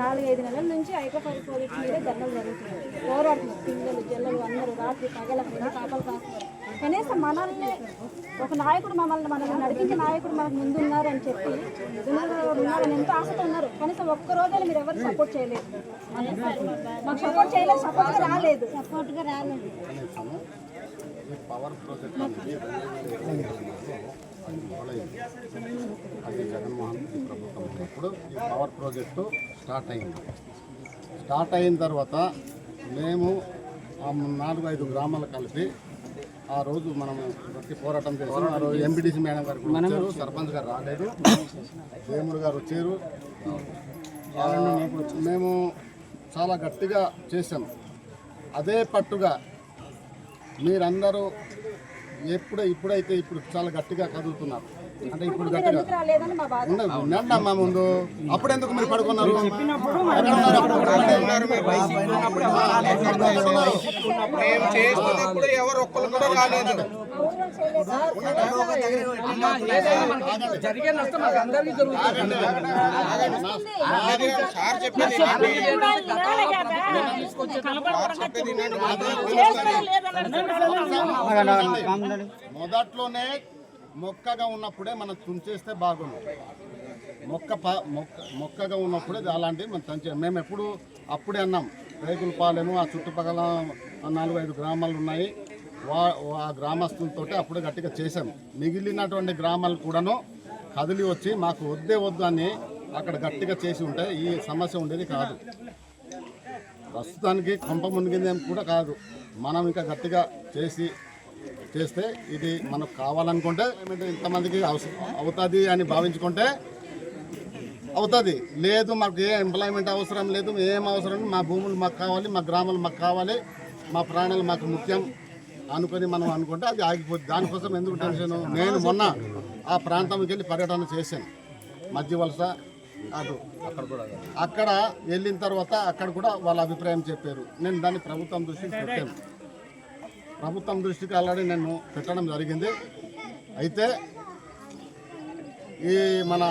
నాలుగైదు నెలల నుంచి ఐకోఫైల్ ప్రాజెక్ట్ మీద ధర్నాలు జరుగుతున్నాయి పోరాడుతున్నారు పిల్లలు జల్లలు అందరూ రాత్రి పగల మీద కాపలు కాస్తున్నారు. కనీసం మనల్ని ఒక నాయకుడు మమ్మల్ని మనల్ని నడిపించే నాయకుడు మనకు ముందు ఉన్నారు అని చెప్పి ఉన్నారు ఉన్నారని ఎంతో ఆశతో ఉన్నారు. కనీసం ఒక్క రోజైనా మీరు ఎవరు సపోర్ట్ చేయలేదు. మాకు సపోర్ట్ చేయలేదు సపోర్ట్గా రాలేదు. సపోర్ట్గా రాలేదు. పవర్ ప్రాజెక్ట్ మొదలైంది అది జగన్మోహన్ రెడ్డి ప్రభుత్వం ఉన్నప్పుడు ఈ పవర్ ప్రాజెక్టు స్టార్ట్ అయింది. స్టార్ట్ అయిన తర్వాత మేము ఆ నాలుగు ఐదు గ్రామాలు కలిపి ఆ రోజు మనం వచ్చి పోరాటం చేసాం ఆ రోజు ఎంపీటీసీ మేడం గారు వచ్చారు. సర్పంచ్ గారు రాలేదు. దేవుడు గారు వచ్చారు. మేము చాలా గట్టిగా చేసాం అదే పట్టుగా మీరందరూ ఎప్పుడు ఇప్పుడైతే ఇప్పుడు చాలా గట్టిగా కదులుతున్నారు. అంటే ఇప్పుడు గట్టిగా మా ఉండండి అమ్మా ముందు. అప్పుడు ఎందుకు మీరు పడుకున్నారు ఎవరు ఒక్కరు కూడా రాలేదు. జరిగే నష్టం మాకు అందరికీ జరుగుతుంది. సార్ చెప్పేది మొదట్లోనే మొక్కగా ఉన్నప్పుడే మనం తుంచేస్తే బాగుంది మొక్క మొక్క మొక్కగా ఉన్నప్పుడే అలాంటివి మనం తుంచే మేము ఎప్పుడు అప్పుడే అన్నాం రేగుల పాలెము ఆ చుట్టుపక్కల నాలుగు ఐదు గ్రామాలు ఉన్నాయి. వా ఆ గ్రామస్తులతో అప్పుడే గట్టిగా చేశాం. మిగిలినటువంటి గ్రామాలు కూడాను కదిలి వచ్చి మాకు వద్దే వద్దు అని అక్కడ గట్టిగా చేసి ఉంటే ఈ సమస్య ఉండేది కాదు. ప్రస్తుతానికి కొంప మునిగిందేం కూడా కాదు. మనం ఇంకా గట్టిగా చేసి చేస్తే ఇది మనకు కావాలనుకుంటే ఏమంటే ఇంతమందికి అవసరం అవుతుంది అని భావించుకుంటే అవుతుంది. లేదు మాకు ఏ ఎంప్లాయ్మెంట్ అవసరం లేదు ఏం అవసరం మా భూములు మాకు కావాలి మా గ్రామాలు మాకు కావాలి మా ప్రాణాలు మాకు ముఖ్యం అనుకొని మనం అనుకుంటే అది ఆగిపోతుంది దానికోసం ఎందుకు టెన్షన్? నేను మొన్న ఆ ప్రాంతంకి వెళ్ళి పర్యటన చేశాను. మధ్య వలస అటు అక్కడ కూడా. అక్కడ వెళ్ళిన తర్వాత అక్కడ కూడా వాళ్ళ అభిప్రాయం చెప్పారు. నేను దాన్ని ప్రభుత్వం దృష్టికి పెట్టాను. ప్రభుత్వం దృష్టికి ఆల్రెడీ నేను పెట్టడం జరిగింది. అయితే ఈ మన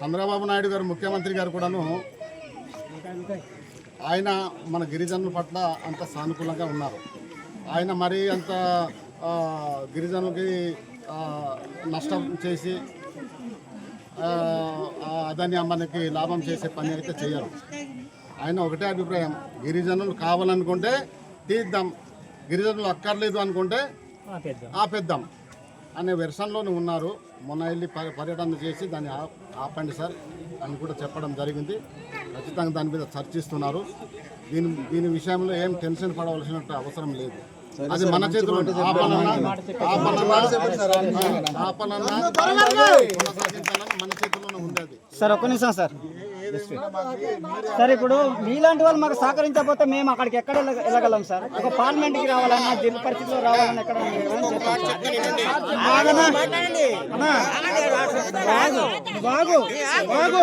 చంద్రబాబు నాయుడు గారు ముఖ్యమంత్రి గారు కూడాను ఆయన మన గిరిజనుల పట్ల అంత సానుకూలంగా ఉన్నారు. ఆయన మరీ అంత గిరిజనులకి నష్టం చేసి అదని అమ్మనికి లాభం చేసే పని అయితే చేయరు. ఆయన ఒకటే అభిప్రాయం. గిరిజనులు కావాలనుకుంటే తీద్దాం. గిరిజనులు అక్కర్లేదు అనుకుంటే ఆపేద్దాం. అనే వెర్షన్లోనే ఉన్నారు. మొన్న వెళ్ళి పర్యటన చేసి దాన్ని ఆ- ఆపండి సార్ అని కూడా చెప్పడం జరిగింది. ఖచ్చితంగా దాని మీద చర్చిస్తున్నారు. దీని దీని విషయంలో ఏం టెన్షన్ పడవలసిన అవసరం లేదు. అది మన చేతిలో మన చేతిలోనే ఉంది అది సార్ ఒక్క నిమిషం సార్ సార్ ఇప్పుడు మీలాంటి వాళ్ళు మాకు సహకరించకపోతే మేము అక్కడికి ఎక్కడ వెళ్ళ- వెళ్ళగలం సార్ ఒక పార్లమెంట్కి రావాలన్నా జిల్లా పరిస్థితిలో రావాలన్నా ఎక్కడ. బాగు బాగు బాగు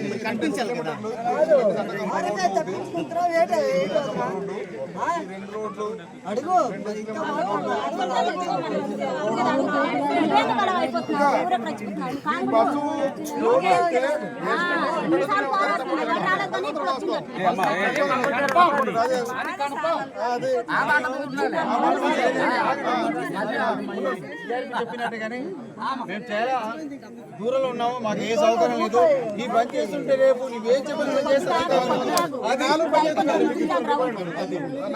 ఇది కనిపించాలి కదా రెండు రోడ్లు. అదే చెప్పినట్టుగానే మేము చాలా దూరంలో ఉన్నాము మాకు ఏ సౌకర్యం లేదు ఈ బంద్ చేస్తుంటే రేపు నువ్వేం చెప్పిన చేస్తా అది నాలుగు పని చేస్తున్నారు.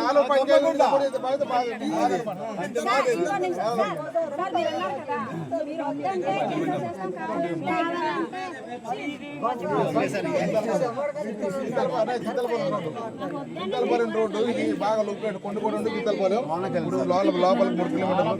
నాలుగు ఉంటే బాగా రోడ్డు ఇది బాగా లుక్ కొండపూడి నుండి చింతలపురం ఇప్పుడు లోపల లోపల మూడు కిలోమీటర్లు